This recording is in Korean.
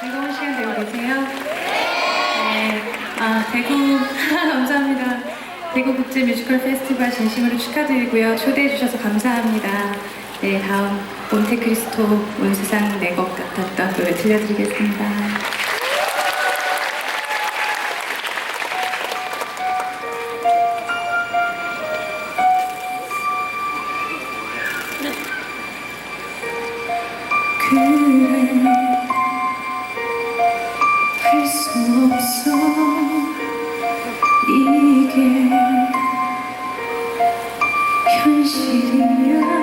즐거운 시간 되고 계세요? 네. 아, 대구, 감사합니다. 대구 국제 뮤지컬 페스티벌 진심으로 축하드리고요. 초대해주셔서 감사합니다. 네, 다음 몬테크리스토 온 세상 내 것 같았던 노래 들려드리겠습니다. 그래 수 없어. 이게 현실이야.